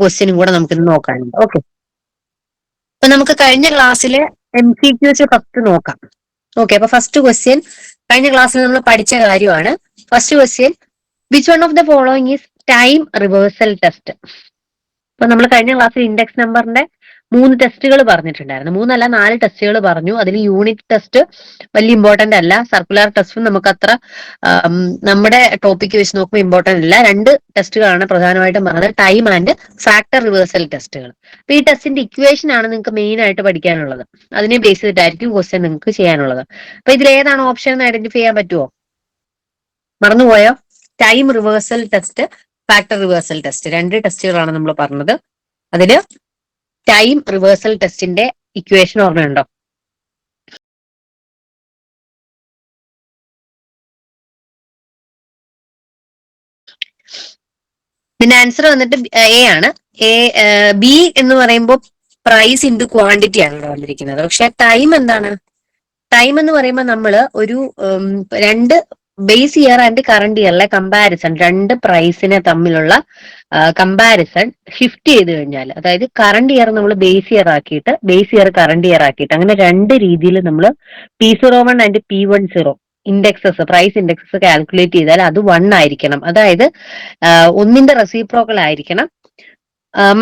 ക്വസ്റ്റ്യനും കൂടെ നമുക്ക് ഇന്ന് നോക്കാനുണ്ട്. ഓക്കെ അപ്പൊ നമുക്ക് കഴിഞ്ഞ ക്ലാസ്സിലെ എം സി ക്യൂസ് ഫസ്റ്റ് നോക്കാം. ഓക്കെ അപ്പൊ ഫസ്റ്റ് ക്വസ്റ്റ്യൻ കഴിഞ്ഞ ക്ലാസ്സിൽ നമ്മൾ പഠിച്ച കാര്യമാണ്. First question which one of the following is time reversal test അപ്പൊ നമ്മൾ കഴിഞ്ഞ ക്ലാസ്സിൽ ഇൻഡെക്സ് നമ്പറിന്റെ മൂന്ന് ടെസ്റ്റുകൾ പറഞ്ഞിട്ടുണ്ടായിരുന്നു. മൂന്നല്ല നാല് ടെസ്റ്റുകൾ പറഞ്ഞു. അതിൽ യൂണിറ്റ് ടെസ്റ്റ് വലിയ ഇമ്പോർട്ടന്റ് അല്ല. സർക്കുലർ ടെസ്റ്റും നമുക്ക് അത്ര നമ്മുടെ ടോപ്പിക്ക് വെച്ച് നോക്കുമ്പോൾ ഇമ്പോർട്ടന്റ് അല്ല. രണ്ട് ടെസ്റ്റുകളാണ് പ്രധാനമായിട്ടും പറഞ്ഞത്. ടൈം ആൻഡ് ഫാക്ടർ റിവേഴ്സൽ ടെസ്റ്റുകൾ അപ്പൊ ഈ ടെസ്റ്റിന്റെ ഇക്വേഷൻ ആണ് നിങ്ങൾക്ക് മെയിൻ ആയിട്ട് പഠിക്കാനുള്ളത്. അതിനെ ബേസ് ചെയ്തിട്ടായിരിക്കും ക്വസ്റ്റ്യൻ നിങ്ങൾക്ക് ചെയ്യാനുള്ളത്. അപ്പൊ ഇതിൽ ഏതാണ് ഓപ്ഷൻ എന്ന് ഐഡന്റിഫൈ ചെയ്യാൻ പറ്റുമോ മറന്നുപോയോ? Time reversal test factor reversal test രണ്ട് ടെസ്റ്റുകളാണ് നമ്മൾ പറഞ്ഞത്. അതിൽ ടൈം റിവേഴ്സൽ ടെസ്റ്റിന്റെ ഇക്വേഷൻ ഓർമ്മയുണ്ടോ? ഇതിന്റെ ആൻസർ വന്നിട്ട് എ ആണ്. എ ബി എന്ന് പറയുമ്പോൾ പ്രൈസ് ഇന്റു ക്വാണ്ടിറ്റി ആണ് ഇവിടെ വന്നിരിക്കുന്നത്. പക്ഷെ ടൈം എന്താണ്? ടൈം എന്ന് പറയുമ്പോൾ നമ്മൾ ഒരു രണ്ട് ബേസ് ഇയർ ആൻഡ് കറണ്ട് ഇയറിലെ കമ്പാരിസൺ രണ്ട് പ്രൈസിനെ തമ്മിലുള്ള കമ്പാരിസൺ ഷിഫ്റ്റ് ചെയ്ത് കഴിഞ്ഞാൽ അതായത് കറണ്ട് ഇയർ നമ്മൾ ബേസ് ഇയർ ആക്കിയിട്ട് ബേസ് ഇയർ കറണ്ട് ഇയർ ആക്കിയിട്ട് അങ്ങനെ രണ്ട് രീതിയിൽ നമ്മൾ P zero one and P one zero indexes price indexes calculate ചെയ്താൽ അത് വൺ ആയിരിക്കണം. അതായത് ഒന്നിന്റെ റെസിപ്രോക്കൽ ആയിരിക്കണം.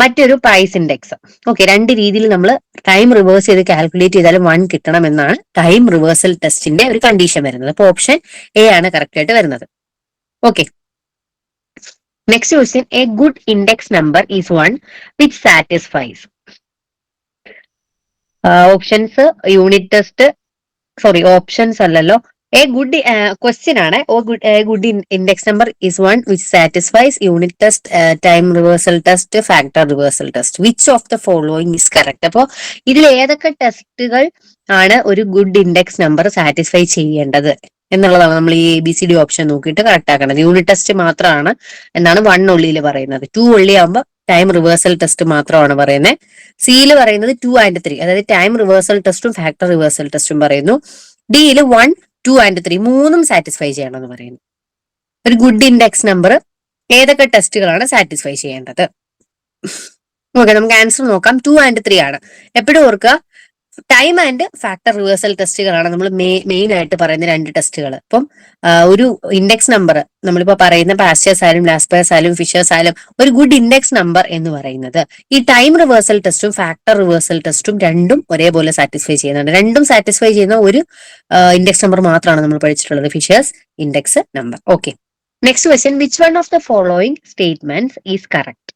മറ്റൊരു പ്രൈസ് ഇൻഡെക്സ് ഓക്കെ രണ്ട് രീതിയിൽ നമ്മൾ ടൈം റിവേഴ്സ് ചെയ്ത് കാൽക്കുലേറ്റ് ചെയ്താലും വൺ കിട്ടണം എന്നാണ് ടൈം റിവേഴ്സൽ ടെസ്റ്റിന്റെ ഒരു കണ്ടീഷൻ വരുന്നത്. അപ്പൊ ഓപ്ഷൻ എ ആണ് കറക്റ്റ് ആയിട്ട് വരുന്നത്. Okay next question a good index number is one which satisfies options unit test sorry options അല്ലല്ലോ. എ ഗുഡ് ക്വസ്റ്റ്യൻ ആണ്. ഓ good good index number is one which satisfies unit test time reversal test factor reversal test which of the following is correct അപ്പോൾ ഇതിൽ ഏതൊക്കെ ടെസ്റ്റുകൾ ആണ് ഒരു good index number satisfy ചെയ്യേണ്ടത് എന്നുള്ളതാണ് നമ്മൾ ഈ A B C D option നോക്കിയിട്ട് കറക്റ്റ് ആക്കേണ്ടത് യൂണിറ്റ് ടെസ്റ്റ് മാത്രമാണ് എന്നാണ് വൺ ഉള്ളിയിൽ പറയുന്നത്. ടു ഉള്ളി ആകുമ്പോൾ ടൈം റിവേഴ്സൽ ടെസ്റ്റ് മാത്രമാണ് പറയുന്നത്. സിയിൽ പറയുന്നത് ടു ആൻഡ് ത്രീ അതായത് ടൈം റിവേഴ്സൽ ടെസ്റ്റും ഫാക്ടർ റിവേഴ്സൽ ടെസ്റ്റും പറയുന്നു. ഡിയിൽ വൺ ടു ആൻഡ് ത്രീ മൂന്നും സാറ്റിസ്ഫൈ ചെയ്യണം എന്ന് പറയുന്നു. ഒരു ഗുഡ് ഇൻഡെക്സ് നമ്പർ ഏതൊക്കെ ടെസ്റ്റുകളാണ് സാറ്റിസ്ഫൈ ചെയ്യേണ്ടത്? ഓക്കെ നമുക്ക് ആൻസർ നോക്കാം. ടു ആൻഡ് ത്രീ ആണ്. എപ്പോഴും ഓർക്കുക ടൈം ആൻഡ് ഫാക്ടർ റിവേഴ്സൽ ടെസ്റ്റുകളാണ് നമ്മൾ മെയിൻ ആയിട്ട് പറയുന്ന രണ്ട് ടെസ്റ്റുകൾ അപ്പം ഒരു ഇൻഡെക്സ് നമ്പർ നമ്മളിപ്പോ പറയുന്ന പാസ്റ്റേഴ്സ് ആയാലും ലാസ്പേഴ്സ് ആയാലും ഫിഷേഴ്സ് ആയാലും ഒരു ഗുഡ് ഇൻഡെക്സ് നമ്പർ എന്ന് പറയുന്നത്. ഈ ടൈം റിവേഴ്സൽ ടെസ്റ്റും ഫാക്ടർ റിവേഴ്സൽ ടെസ്റ്റും രണ്ടും ഒരേപോലെ സാറ്റിസ്ഫൈ ചെയ്യുന്നുണ്ട്. രണ്ടും സാറ്റിസ്ഫൈ ചെയ്യുന്ന ഒരു ഇൻഡെക്സ് നമ്പർ മാത്രമാണ് നമ്മൾ പഠിച്ചിട്ടുള്ളത്. Fisher's index number okay next question which one of the following statement is correct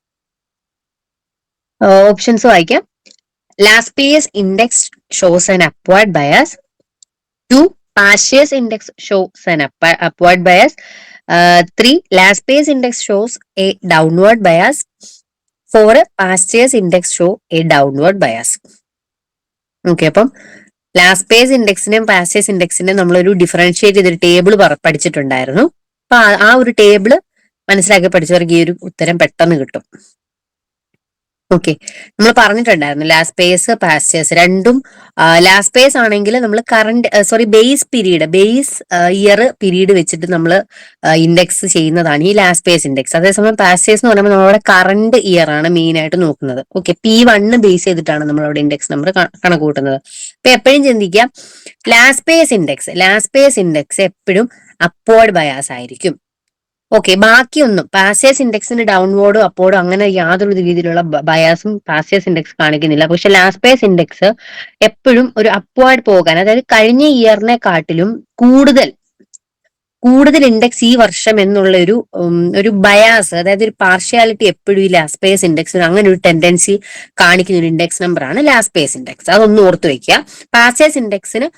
options വായിക്കാം. Laspeyres index shows an upward bias two Paasche's index shows an upward bias three Laspeyres index shows a downward bias four Paasche's index show a downward bias okay അപ്പം Laspeyres ഇൻഡെക്സിനെയും pastors ഇൻഡെക്സിനെയും നമ്മളൊരു differentiate ചെയ്തൊരു table പഠിച്ചിട്ടുണ്ടായിരുന്നു. അപ്പൊ ആ ഒരു table മനസ്സിലാക്കി പഠിച്ചവർക്ക് ഈ ഒരു ഉത്തരം പെട്ടെന്ന് കിട്ടും. ഓക്കെ നമ്മൾ പറഞ്ഞിട്ടുണ്ടായിരുന്നു ലാസ്പേസ് പാസ്റ്റേഴ്സ് രണ്ടും ലാസ്പേസ് ആണെങ്കിൽ നമ്മൾ current sorry base period base year period വെച്ചിട്ട് നമ്മൾ ഇൻഡെക്സ് ചെയ്യുന്നതാണ് ഈ ലാസ്പേസ് ഇൻഡെക്സ് അതേസമയം പാസ്റ്റേഴ്സ് എന്ന് പറയുമ്പോൾ നമ്മളവിടെ കറണ്ട് ഇയർ ആണ് മെയിൻ ആയിട്ട് നോക്കുന്നത്. ഓക്കെ പി വണ്ണ് ബേസ് ചെയ്തിട്ടാണ് നമ്മൾ അവിടെ ഇൻഡെക്സ് നമ്പർ കണക്ക് കൂട്ടുന്നത് അപ്പൊ എപ്പോഴും ചിന്തിക്കാം ലാസ്പേസ് ഇൻഡെക്സ് ലാസ്പേസ് ഇൻഡെക്സ് എപ്പോഴും അപ്പോർഡ് ബയാസ് ആയിരിക്കും. ഓക്കെ ബാക്കിയൊന്നും പാസേഴ്സ് ഇൻഡെക്സിന് ഡൗൺവേർഡും അപ്പോഴും അങ്ങനെ യാതൊരു രീതിയിലുള്ള ബയാസും പാസേഴ്സ് ഇൻഡെക്സ് കാണിക്കുന്നില്ല. പക്ഷെ ലാസ്റ്റ് പേസ് ഇൻഡെക്സ് എപ്പോഴും ഒരു അപ്വേർഡ് പോകാൻ അതായത് കഴിഞ്ഞ ഇയറിനെ കാട്ടിലും കൂടുതൽ കൂടുതൽ ഇൻഡെക്സ് ഈ വർഷം എന്നുള്ള ഒരു ഒരു ബയാസ് അതായത് ഒരു പാർഷ്യാലിറ്റി എപ്പോഴും ഈ ലാസ്പേസ് ഇൻഡെക്സിന് അങ്ങനെ ഒരു ടെൻഡൻസി കാണിക്കുന്ന ഒരു ഇൻഡെക്സ് നമ്പർ ആണ് ലാസ്പേസ് ഇൻഡെക്സ് അതൊന്ന് ഓർത്ത് വെക്കുക. പാസേഴ്സ് ഇൻഡെക്സിന്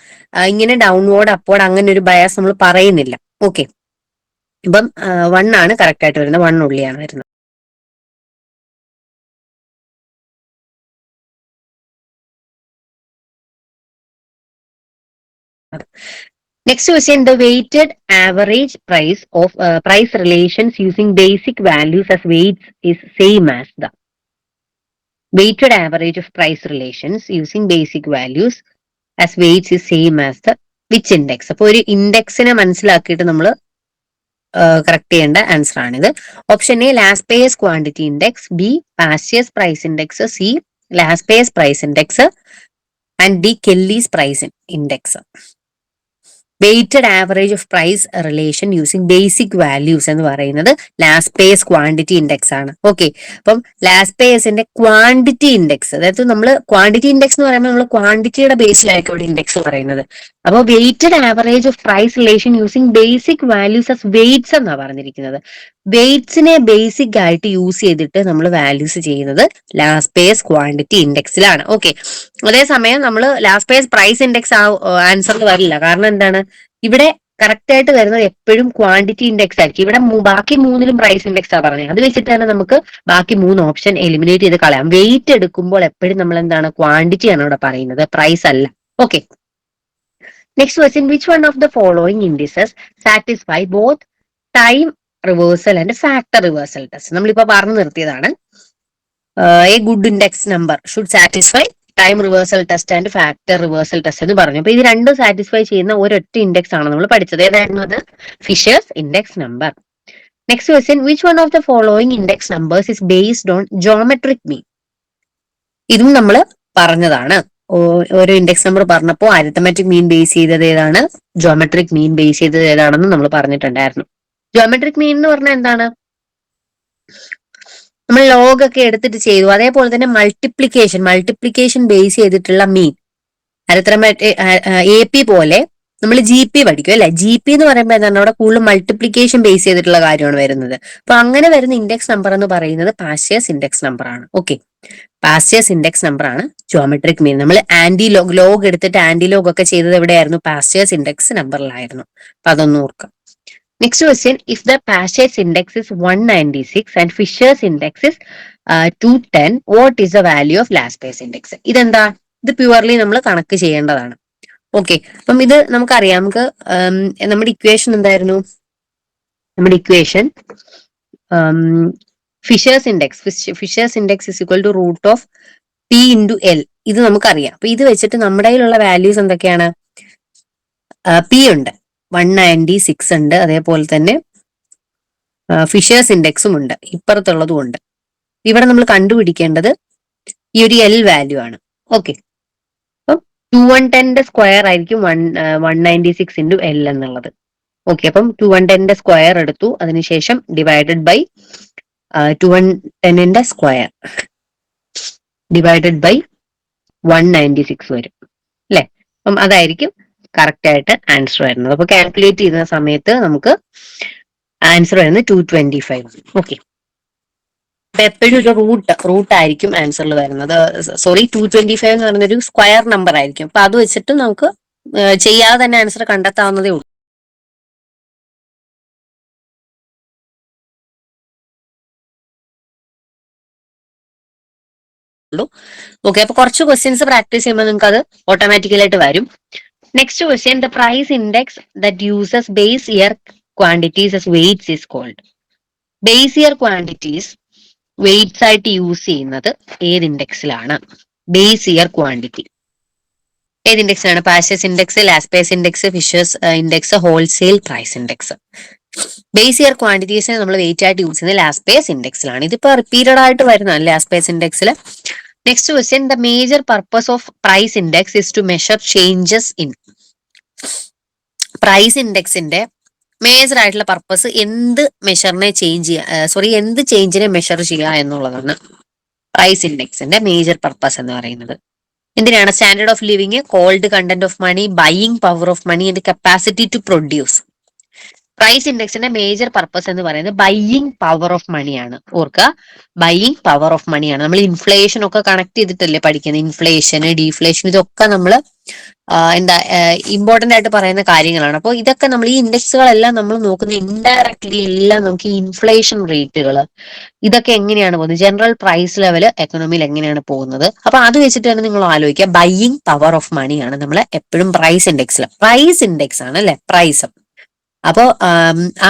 ഇങ്ങനെ ഡൗൺവേർഡ് അപ്പോർഡ് അങ്ങനെ ഒരു ബയാസ് നമ്മൾ പറയുന്നില്ല. ഓക്കെ ഇപ്പം വൺ ആണ് കറക്റ്റ് ആയിട്ട് വരുന്നത്. വൺ ഉള്ളിയാണ് വരുന്നത് next question the weighted average price of price relations using basic values as weights is same as the weighted average of price relations using basic values as weights is same as the which index അപ്പൊ ഒരു ഇൻഡെക്സിനെ മനസ്സിലാക്കിയിട്ട് നമ്മൾ correct ചെയ്യേണ്ട answer ആണിത്. Option A Laspeyres quantity index B Paasche's price index C Laspeyres price index and D Kelly's price index weighted average of price relation using basic values എന്ന് പറയുന്നത് Laspeyres quantity index ആണ്. Okay അപ്പം ലാസ്റ്റ് പേസിന്റെ quantity index അതായത് നമ്മൾ quantity index എന്ന് പറയുമ്പോൾ നമ്മൾ ക്വാണ്ടിറ്റിയുടെ ബേസിലായിരിക്കും ഇവിടെ ഇൻഡെക്സ് പറയുന്നത്. അപ്പോൾ weighted average of price relation using basic values of weights എന്നാണ് പറഞ്ഞിരിക്കുന്നത്. വെയ്റ്റ്സിനെ ബേസിക് ആയിട്ട് യൂസ് ചെയ്തിട്ട് നമ്മൾ വാല്യൂസ് ചെയ്യുന്നത് ലാസ്റ്റ് പേസ് ക്വാണ്ടിറ്റി ഇൻഡെക്സിലാണ് ഓക്കെ അതേസമയം നമ്മൾ Laspeyres price index answer വരില്ല. കാരണം എന്താണ്? ഇവിടെ കറക്റ്റ് ആയിട്ട് വരുന്നത് എപ്പോഴും ക്വാണ്ടിറ്റി ഇൻഡെക്സ് ആയിരിക്കും. ഇവിടെ ബാക്കി മൂന്നിലും പ്രൈസ് ഇൻഡെക്സ് ആണ് പറഞ്ഞത്. അത് വെച്ചിട്ട് തന്നെ നമുക്ക് ബാക്കി മൂന്ന് ഓപ്ഷൻ എലിമിനേറ്റ് ചെയ്ത് കളയാം. വെയിറ്റ് എടുക്കുമ്പോൾ എപ്പോഴും നമ്മൾ എന്താണ് ക്വാണ്ടിറ്റി ആണ് ഇവിടെ പറയുന്നത്. പ്രൈസ് അല്ല. Okay next question which one of the following indices satisfy both time reversal and factor reversal test നമ്മളിപ്പോ പറഞ്ഞു നിർത്തിയതാണ്. A good index number should satisfy time reversal test and factor reversal test എന്ന് പറഞ്ഞു. അപ്പൊ ഇത് രണ്ടും satisfy ചെയ്യുന്ന ഒരൊറ്റ ഇൻഡെക്സ് ആണ് നമ്മൾ പഠിച്ചത്. ഏതായിരുന്നു അത്? Fisher's index number next question which one of the following index numbers is based on geometric mean ഇതും നമ്മൾ പറഞ്ഞതാണ്. ഓരോ ഇൻഡെക്സ് നമ്പർ പറഞ്ഞപ്പോൾ അരിത്തമാറ്റിക് മീൻ ബേസ് ചെയ്തത് ഏതാണ്? ജോമെട്രിക് മീൻ ബേസ് ചെയ്തത് ഏതാണെന്ന് നമ്മൾ പറഞ്ഞിട്ടുണ്ടായിരുന്നു. ജോമെട്രിക് മീൻ എന്ന് പറഞ്ഞാൽ എന്താണ്? നമ്മൾ ലോഗ് ഒക്കെ എടുത്തിട്ട് ചെയ്തു. അതേപോലെ തന്നെ മൾട്ടിപ്ലിക്കേഷൻ മൾട്ടിപ്ലിക്കേഷൻ ബേസ് ചെയ്തിട്ടുള്ള മീൻ അരത്ര എ പി പോലെ നമ്മൾ ജി പി പഠിക്കും അല്ലെ? ജി പി എന്ന് പറയുമ്പോൾ എന്താണ്? അവിടെ കൂടുതൽ മൾട്ടിപ്ലിക്കേഷൻ ബേസ് ചെയ്തിട്ടുള്ള കാര്യമാണ് വരുന്നത്. അപ്പൊ അങ്ങനെ വരുന്ന ഇൻഡെക്സ് നമ്പർ എന്ന് പറയുന്നത് പാസ്റ്റേഴ്സ് ഇൻഡെക്സ് നമ്പർ ആണ്. ഓക്കെ പാസ്റ്റേഴ്സ് ഇൻഡെക്സ് നമ്പർ ആണ് ജോമെട്രിക് മീൻ നമ്മൾ ആന്റി ലോഗ് ലോഗ് എടുത്തിട്ട് ആന്റി ലോഗ് ഒക്കെ ചെയ്തത് എവിടെയായിരുന്നു? പാസ്റ്റേഴ്സ് ഇൻഡെക്സ് നമ്പറിലായിരുന്നു അപ്പൊ അതൊന്നും ഓർക്കാം. Next question the Paasche's index is one ninety six and Fisher's index is two ten what is the value of Laspeyres index ഇതെന്താ? ഇത് പ്യുവർലി നമ്മൾ കണക്ക് ചെയ്യേണ്ടതാണ്. ഓക്കെ അപ്പം ഇത് നമുക്കറിയാം. നമുക്ക് നമ്മുടെ ഇക്വേഷൻ എന്തായിരുന്നു? നമ്മുടെ equation Fisher's index Fisher's index is equal to root of T into L ഇത് നമുക്കറിയാം. അപ്പൊ ഇത് വെച്ചിട്ട് നമ്മുടെ കയ്യിലുള്ള വാല്യൂസ് എന്തൊക്കെയാണ്? പി ഉണ്ട്. വൺ നയന്റി സിക്സ് ഉണ്ട്. അതേപോലെ തന്നെ ഫിഷേഴ്സ് ഇൻഡെക്സും ഉണ്ട് ഇപ്പുറത്തുള്ളതും ഉണ്ട് ഇവിടെ നമ്മൾ കണ്ടുപിടിക്കേണ്ടത് ഈ ഒരു എൽ വാല്യൂ ആണ്. ഓക്കെ അപ്പം ടു വൺ ടെന്റെ സ്ക്വയർ ആയിരിക്കും one one ninety six into L എന്നുള്ളത്. ഓക്കെ അപ്പം ടു വൺ ടെന്റെ സ്ക്വയർ എടുത്തു. അതിനുശേഷം divided by two one ടെന്നിന്റെ square divided by one ninety six വരും. അല്ലെ? അപ്പം അതായിരിക്കും കറക്റ്റ് ആയിട്ട് ആൻസർ വരുന്നത്. അപ്പൊ കാൽക്കുലേറ്റ് ചെയ്യുന്ന സമയത്ത് നമുക്ക് ആൻസർ വരുന്നത് ടു ട്വന്റി ഫൈവ് ഓക്കെ അപ്പൊ എപ്പോഴും ഒരു റൂട്ട് റൂട്ട് ആയിരിക്കും ആൻസറിൽ വരുന്നത്. സോറി ടു ട്വന്റി ഫൈവ് എന്ന് പറയുന്ന ഒരു സ്ക്വയർ നമ്പർ ആയിരിക്കും. അപ്പൊ അത് വെച്ചിട്ട് നമുക്ക് ചെയ്യാതെ തന്നെ ആൻസർ കണ്ടെത്താവുന്നതേ ഉള്ളൂ. ഓക്കെ അപ്പൊ കുറച്ച് ക്വസ്റ്റ്യൻസ് പ്രാക്ടീസ് ചെയ്യുമ്പോൾ നിങ്ങൾക്ക് അത് ഓട്ടോമാറ്റിക്കലായിട്ട് വരും. Next question the price index that uses base year quantities as weights is called base year quantities weights ആയിട്ട് യൂസ് ചെയ്യുന്നത് ഏത് ഇൻഡെക്സിലാണ് ബേസ് ഇയർ ക്വാണ്ടിറ്റി ഏത് ഇൻഡെക്സിലാണ് Paasche's index Laspeyres index Fisher's index wholesale price index base year ക്വാണ്ടിറ്റീസിനെ നമ്മൾ weight ആയിട്ട് use ചെയ്യുന്നത് ലാസ്പേസ് ഇൻഡെക്സിലാണ് ഇതിപ്പോ repeated ആയിട്ട് വരുന്നതാണ് Laspeyres ഇൻഡെക്സിൽ next question the major purpose of price index is to measure changes in price ഇൻഡെക്സിന്റെ major ആയിട്ടുള്ള purpose എന്ത് മെഷറിനെ change ചെയ്യുക സോറി എന്ത് ചേഞ്ചിനെ മെഷർ ചെയ്യുക എന്നുള്ളതാണ് പ്രൈസ് ഇൻഡെക്സിന്റെ മേജർ പർപ്പസ് എന്ന് പറയുന്നത്. എന്തിനാണ്? Standard of living cold content of money buying power of money and capacity to produce price ഇൻഡെക്സിന്റെ major purpose എന്ന് പറയുന്നത് ബൈയിങ് പവർ ഓഫ് മണിയാണ് ഓർക്കുക ബൈയിങ് പവർ ഓഫ് മണിയാണ് നമ്മൾ ഇൻഫ്ലേഷൻ ഒക്കെ കണക്ട് ചെയ്തിട്ടല്ലേ പഠിക്കുന്നത് ഇൻഫ്ലേഷൻ ഡീഫ്ലേഷൻ ഇതൊക്കെ നമ്മൾ എന്താ ഇമ്പോർട്ടന്റ് ആയിട്ട് പറയുന്ന കാര്യങ്ങളാണ്. അപ്പോൾ ഇതൊക്കെ നമ്മൾ ഈ ഇൻഡെക്സുകളെല്ലാം നമ്മൾ നോക്കുന്ന ഇൻഡയറക്ട്ലി എല്ലാം നമുക്ക് ഇൻഫ്ലേഷൻ റേറ്റുകൾ ഇതൊക്കെ എങ്ങനെയാണ് പോകുന്നത്? ജനറൽ പ്രൈസ് ലെവൽ എക്കണോമിയിൽ എങ്ങനെയാണ് പോകുന്നത്? അപ്പൊ അത് വെച്ചിട്ട് തന്നെ നിങ്ങൾ ആലോചിക്കുക. ബൈയിങ് പവർ ഓഫ് മണിയാണ് നമ്മൾ എപ്പോഴും പ്രൈസ് ഇൻഡെക്സിൽ പ്രൈസ് ഇൻഡെക്സ് ആണ് അല്ലെ? പ്രൈസ് അപ്പോൾ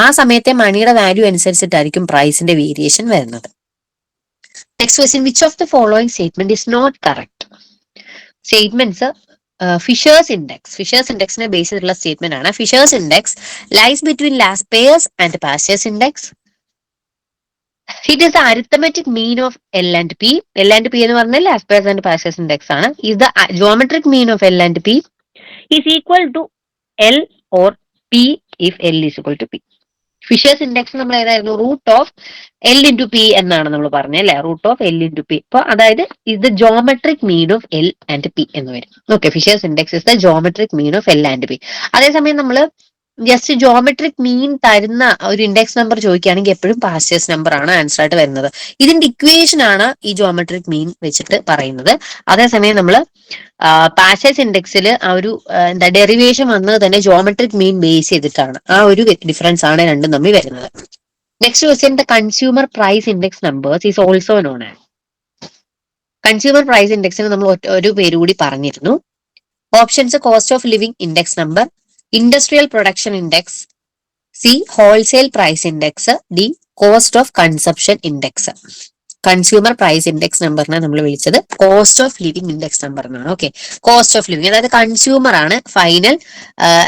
ആ സമയത്തെ മണിയുടെ വാല്യൂ അനുസരിച്ചിട്ടായിരിക്കും പ്രൈസിന്റെ വേരിയേഷൻ വരുന്നത്. Next question which of the following statement is not correct statements Fisher's index Fisher's ഇൻഡെക്സിനെ base ചെയ്തിട്ടുള്ള സ്റ്റേറ്റ്മെന്റ് ആണ്. Fisher's index lies between Laspeyres and Paasche's index it is the arithmetic mean of L and P L and P എന്ന് പറഞ്ഞാൽ Laspeyres and Paasche's index ആണ്. Is the geometric mean of L and P is equal to L or P if L is equal to P Fisher's index നമ്മൾ ഏതായിരുന്നു? Root of L into P എന്നാണ് നമ്മൾ പറഞ്ഞത് അല്ലെ? Root of L into P അപ്പൊ അതായത് ഇത് geometric mean of L and P എന്ന് വരും. Okay Fisher's index is the geometric mean of L and P അതേസമയം നമ്മൾ ജസ്റ്റ് ജോമെട്രിക് മീൻ തരുന്ന ഒരു ഇൻഡെക്സ് നമ്പർ ചോദിക്കുകയാണെങ്കിൽ എപ്പോഴും പാസ്റ്റേഴ്സ് നമ്പർ ആണ് ആൻസർ ആയിട്ട് വരുന്നത്. ഇതിന്റെ ഇക്വേഷൻ ആണ് ഈ ജോമെട്രിക് മീൻ വെച്ചിട്ട് പറയുന്നത്. അതേസമയം നമ്മൾ പാസ്റ്റേഴ്സ് ഇൻഡെക്സിൽ ആ ഒരു എന്താ ഡെറിവേഷൻ വന്നത് തന്നെ ജോമെട്രിക് മീൻ ബേസ് ചെയ്തിട്ടാണ്. ആ ഒരു ഡിഫറൻസ് ആണ് രണ്ടും തമ്മിൽ വരുന്നത്. Next question the consumer price index numbers is also known consumer price ഇൻഡെക്സിന് നമ്മൾ ഒരു പേര് കൂടി പറഞ്ഞിരുന്നു. Options cost of living index number industrial production index C wholesale price index D cost of consumption index consumer price index നമ്പറിനെ നമ്മൾ വിളിച്ചത് cost of living index number എന്നാണ് okay cost of living അതായത് കൺസ്യൂമർ ആണ് final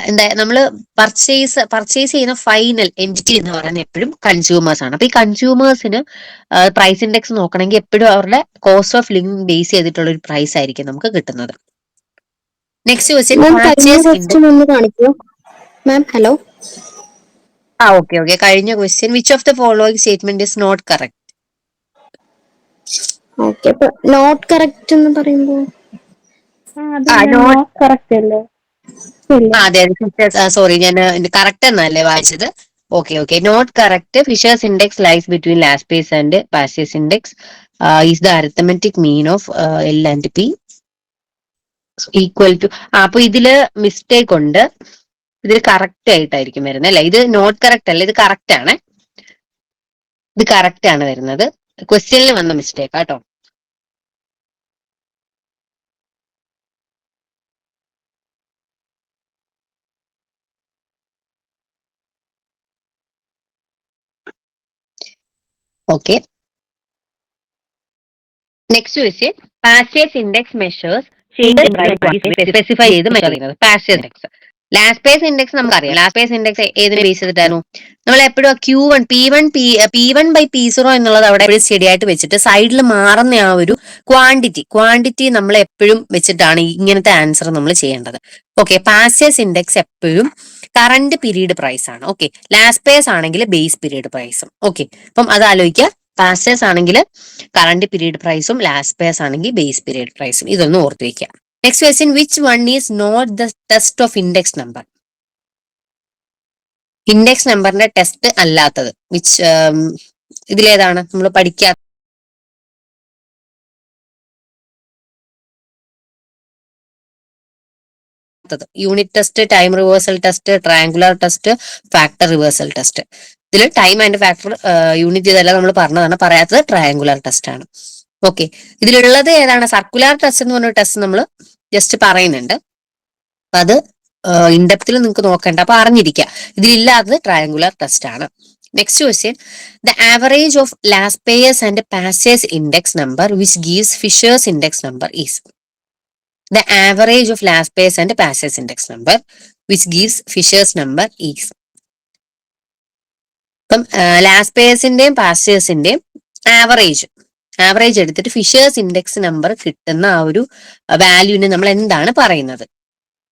എന്താ നമ്മൾ purchase purchase ചെയ്യുന്ന final entity എന്ന് പറയുന്നത് എപ്പോഴും കൺസ്യൂമേഴ്സ് ആണ്. അപ്പൊ ഈ കൺസ്യൂമേഴ്സിന് പ്രൈസ് ഇൻഡെക്സ് നോക്കണമെങ്കിൽ എപ്പോഴും അവരുടെ കോസ്റ്റ് ഓഫ് ലിവിംഗ് ബേസ് ചെയ്തിട്ടുള്ള ഒരു പ്രൈസ് ആയിരിക്കും നമുക്ക് കിട്ടുന്നത്. നെക്സ്റ്റ് ക്വസ്റ്റ്യൻ മാം കഴിഞ്ഞ ക്വസ്റ്റ്യൻ ഒന്ന് കാണിക്കൂ. മാം ഹലോ ആ ഓക്കെ ഓക്കെ കഴിഞ്ഞ question which of the following statement is not correct okay not correct എന്ന് പറയുമ്പോ? ആ, not- കറക്റ്റ് അല്ലേ? ഇല്ല. ആ അതെ സോറി ഞാൻ കറക്റ്റ് എന്നല്ലേ വായിച്ചത്? Okay okay not correct Fisher's index lies between Laspeyres and Paasche's index is the arithmetic mean of L and P equal to അപ്പൊ ഇതിൽ മിസ്റ്റേക്ക് ഉണ്ട്. ഇതിൽ കറക്റ്റ് ആയിട്ടായിരിക്കും വരുന്നത് അല്ലെ? ഇത് നോട്ട് കറക്റ്റ് അല്ല ഇത് കറക്റ്റ് ആണ്. ഇത് കറക്റ്റ് ആണ് വരുന്നത്. ക്വസ്റ്റ്യനിൽ വന്ന മിസ്റ്റേക്ക് ആട്ടോ okay next question Paasche's index measures specify ചെയ്ത് measure Paasche's index Laspeyres index നമുക്കറിയാം. ലാസ്റ്റ് പേസ് ഇൻഡെക്സ് ഏതിനെ ബേസ് ചെയ്തിട്ടായിരുന്നു നമ്മൾ എപ്പോഴും Q one P one P P one by P zero എന്നുള്ളത് അവിടെ എപ്പോഴും സ്റ്റഡി ആയിട്ട് വെച്ചിട്ട് സൈഡിൽ മാറുന്ന ആ ഒരു ക്വാണ്ടിറ്റി ക്വാണ്ടിറ്റി നമ്മൾ എപ്പോഴും വെച്ചിട്ടാണ് ഇങ്ങനത്തെ ആൻസർ നമ്മൾ ചെയ്യേണ്ടത്. ഓക്കെ പാസേഴ്സ് ഇൻഡെക്സ് എപ്പോഴും കറണ്ട് പീരീഡ് പ്രൈസ് ആണ്. ഓക്കെ ലാസ്റ്റ് പേസ് ആണെങ്കിൽ ബേസ് പീരീഡ് പ്രൈസും ഓക്കെ അപ്പം അത് ആലോചിക്കുക. പാസേഴ്സ് ആണെങ്കിൽ കറണ്ട് പീരീഡ് പ്രൈസും ലാസ്റ്റ് പേഴ്സ് ആണെങ്കിൽ ബേസ് പീരീഡ് പ്രൈസും ഇതൊന്നും ഓർത്ത് വെക്കുക next question which one is not the test of index number index നമ്പറിന്റെ ടെസ്റ്റ് അല്ലാത്തത്. വിച്ച് ഇതിലേതാണ്? നമ്മൾ പഠിക്കാത്ത unit test time reversal test triangular test factor reversal test ഇതിൽ ടൈം ആൻഡ് ഫാക്ടർ യൂണിറ്റ് ഇതെല്ലാം നമ്മൾ പറഞ്ഞതാണ്. പറയാത്തത് ട്രയാങ്കുലർ ടെസ്റ്റ് ആണ്. ഓക്കെ ഇതിലുള്ളത് ഏതാണ്? സർക്കുലർ ടെസ്റ്റ് എന്ന് പറഞ്ഞ ടെസ്റ്റ് നമ്മൾ ജസ്റ്റ് പറയുന്നുണ്ട്. അപ്പൊ അത് ഇൻഡെപ്തിൽ നിങ്ങൾക്ക് നോക്കണ്ട. അപ്പൊ അറിഞ്ഞിരിക്കുക ഇതിലില്ലാത്തത് ട്രയാങ്കുലർ ടെസ്റ്റ് ആണ്. Next question the average of Laspeyres and Paasche's index number which gives Fisher's index number is the average of Laspeyres and Paasche's index number which gives Fisher's number is ഇപ്പം ലാസ്റ്റ് പേയേഴ്സിന്റെയും പാസ്റ്റേഴ്സിന്റെയും average average എടുത്തിട്ട് Fisher's index number കിട്ടുന്ന ആ ഒരു വാല്യൂവിനെ നമ്മൾ എന്താണ് പറയുന്നത്?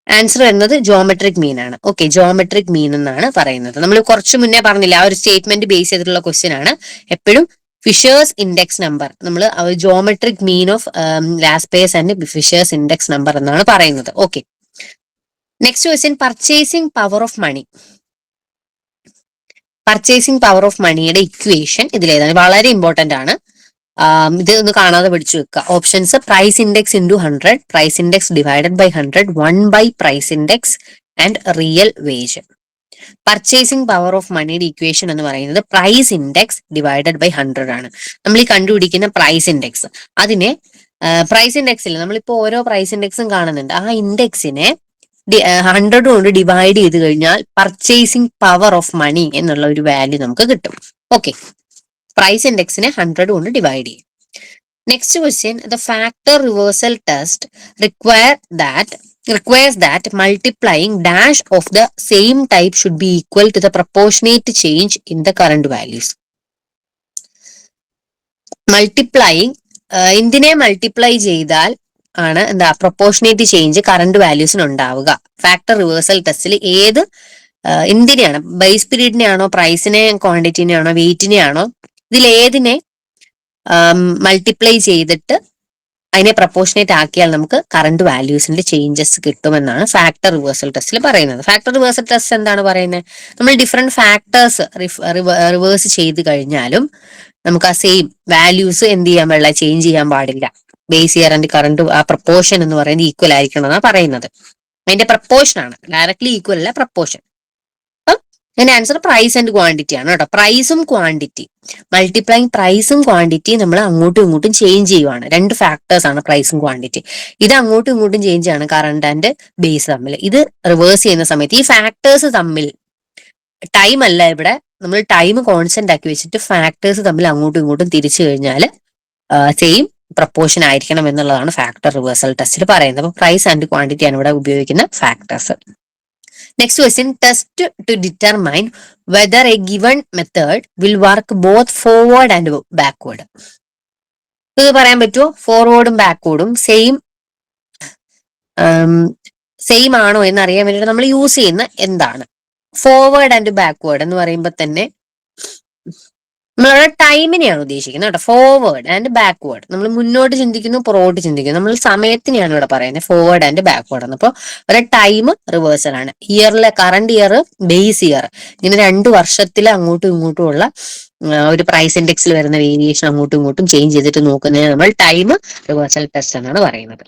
ആൻസർ വരുന്നത് ജോമെട്രിക് മീൻ ആണ്. ഓക്കെ ജോമെട്രിക് മീൻ എന്നാണ് പറയുന്നത്. നമ്മൾ കുറച്ച് മുന്നേ പറഞ്ഞില്ല ആ ഒരു സ്റ്റേറ്റ്മെന്റ് ബേസ് ചെയ്തിട്ടുള്ള ക്വസ്റ്റ്യൻ ആണ്. എപ്പോഴും ഫിഷേഴ്സ് ഇൻഡെക്സ് നമ്പർ നമ്മൾ geometric mean of Laspeyres and Fisher's index number എന്നാണ് പറയുന്നത്. Okay next question purchasing power of money purchasing power of മണിയുടെ ഇക്വേഷൻ ഇതിലേതാണ്. വളരെ ഇമ്പോർട്ടന്റ് ആണ്. ഇത് ഒന്ന് കാണാതെ പഠിച്ചു വെക്കുക options price index into hundred price index divided by hundred one by price index and real wage purchasing power of മണിയുടെ ഇക്വേഷൻ എന്ന് പറയുന്നത് price index divided by hundred ആണ്. നമ്മൾ ഈ കണ്ടുപിടിക്കുന്ന പ്രൈസ് ഇൻഡെക്സ് അതിനെ പ്രൈസ് ഇൻഡെക്സിൽ നമ്മളിപ്പോ ഓരോ പ്രൈസ് ഇൻഡെക്സും കാണുന്നുണ്ട്. ആ ഇൻഡെക്സിനെ ഹൺഡ്രഡ് കൊണ്ട് ഡിവൈഡ് ചെയ്ത് കഴിഞ്ഞാൽ പർച്ചേസിംഗ് പവർ ഓഫ് മണി എന്നുള്ള ഒരു വാല്യൂ നമുക്ക് കിട്ടും. ഓക്കെ പ്രൈസ് ഇൻഡെക്സിനെ ഹൺഡ്രഡ് കൊണ്ട് ഡിവൈഡ് ചെയ്യും. Next question the factor reversal test require that requires that multiplying dash of the same type should be equal to the proportionate change in the current values. Multiplying എന്തിനെ multiply ചെയ്താൽ ആണ് എന്താ proportionate change current വാല്യൂസിന് ഉണ്ടാവുക. Factor reversal ടെസ്റ്റിൽ ഏത് എന്തിനെയാണ് ബൈസ് പീരീഡിനെ ആണോ പ്രൈസിനെ ക്വാണ്ടിറ്റിനെ ആണോ വെയിറ്റിനെ ആണോ ഇതിൽ ഏതിനെ മൾട്ടിപ്ലൈ ചെയ്തിട്ട് അതിനെ പ്രപ്പോർഷനേറ്റ് ആക്കിയാൽ നമുക്ക് കറണ്ട് വാല്യൂസിന്റെ ചേഞ്ചസ് കിട്ടുമെന്നാണ് ഫാക്ടർ റിവേഴ്സൽ ടെസ്റ്റിൽ പറയുന്നത്. ഫാക്ടർ റിവേഴ്സൽ ടെസ്റ്റ് എന്താണ് പറയുന്നത് നമ്മൾ ഡിഫറെന്റ് ഫാക്ടേഴ്സ് റിവേഴ്സ് ചെയ്ത് കഴിഞ്ഞാലും നമുക്ക് ആ സെയിം വാല്യൂസ് എന്ത് ചെയ്യാൻ പാടില്ല ചേഞ്ച് ചെയ്യാൻ പാടില്ല. ബേസ് ആൻഡ് കറണ്ട് ആ പ്രപ്പോർഷൻ എന്ന് പറയുന്നത് ഈക്വൽ ആയിരിക്കണം എന്നാണ് പറയുന്നത്. അതിന്റെ പ്രപ്പോർഷൻ ആണ്. ഡയറക്ട്ലി ഈക്വൽ അല്ല പ്രപ്പോർഷൻ അപ്പം അതിന്റെ ആൻസർ പ്രൈസ് ആൻഡ് ക്വാണ്ടിറ്റി ആണ് കേട്ടോ. പ്രൈസും ക്വാണ്ടിറ്റി മൾട്ടിപ്ലൈങ് പ്രൈസും ക്വാണ്ടിറ്റിയും നമ്മൾ അങ്ങോട്ടും ഇങ്ങോട്ടും ചേഞ്ച് ചെയ്യുവാണ്. രണ്ട് ഫാക്ടേഴ്സ് ആണ് പ്രൈസും ക്വാണ്ടിറ്റി ഇത് അങ്ങോട്ടും ഇങ്ങോട്ടും ചേഞ്ച് ആണ് കറണ്ട് ആൻഡ് ബേസ് തമ്മിൽ. ഇത് റിവേഴ്സ് ചെയ്യുന്ന സമയത്ത് ഈ ഫാക്ടേഴ്സ് തമ്മിൽ ടൈം അല്ല ഇവിടെ. നമ്മൾ ടൈം കോൺസ്റ്റന്റ് ആക്കി വെച്ചിട്ട് ഫാക്ടേഴ്സ് തമ്മിൽ അങ്ങോട്ടും ഇങ്ങോട്ടും തിരിച്ചു കഴിഞ്ഞാൽ സെയിം പ്രപ്പോർഷൻ ആയിരിക്കണം എന്നുള്ളതാണ് ഫാക്ടർ റിവേഴ്സൽ ടെസ്റ്റിൽ പറയുന്നത്. അപ്പൊ പ്രൈസ് ആൻഡ് ക്വാണ്ടിറ്റി ആണ് ഇവിടെ ഉപയോഗിക്കുന്ന factors next question test to determine whether a given method will work both forward and backward ഇത് പറയാൻ പറ്റുമോ ഫോർവേഡും ബാക്ക്വേഡും സെയിം സെയിം ആണോ എന്ന് അറിയാൻ വേണ്ടിയിട്ട് നമ്മൾ യൂസ് ചെയ്യുന്ന എന്താണ്? ഫോർവേഡ് ആൻഡ് ബാക്ക്വേഡ് എന്ന് പറയുമ്പോൾ തന്നെ നമ്മളവിടെ ടൈമിനെയാണ് ഉദ്ദേശിക്കുന്നത് കേട്ടോ. ഫോർവേഡ് ആൻഡ് ബാക്ക്വേർഡ് നമ്മൾ മുന്നോട്ട് ചിന്തിക്കുന്നു പുറകോട്ട് ചിന്തിക്കുന്നു. നമ്മൾ സമയത്തിനെയാണ് ഇവിടെ പറയുന്നത്. ഫോർവേഡ് ആൻഡ് ബാക്ക്വേർഡ് ആണ് അപ്പോൾ ഒരു ടൈം റിവേഴ്സൽ ആണ്. ഇയറിലെ കറണ്ട് ഇയർ ബേസ് ഇയർ ഇങ്ങനെ രണ്ട് വർഷത്തിൽ അങ്ങോട്ടും ഇങ്ങോട്ടും ഉള്ള ഒരു പ്രൈസ് ഇൻഡെക്സിൽ വരുന്ന വേരിയേഷൻ അങ്ങോട്ടും ഇങ്ങോട്ടും ചേഞ്ച് ചെയ്തിട്ട് നോക്കുന്നതിന് നമ്മൾ ടൈം റിവേഴ്സൽ ടെസ്റ്റ് എന്നാണ് പറയുന്നത്.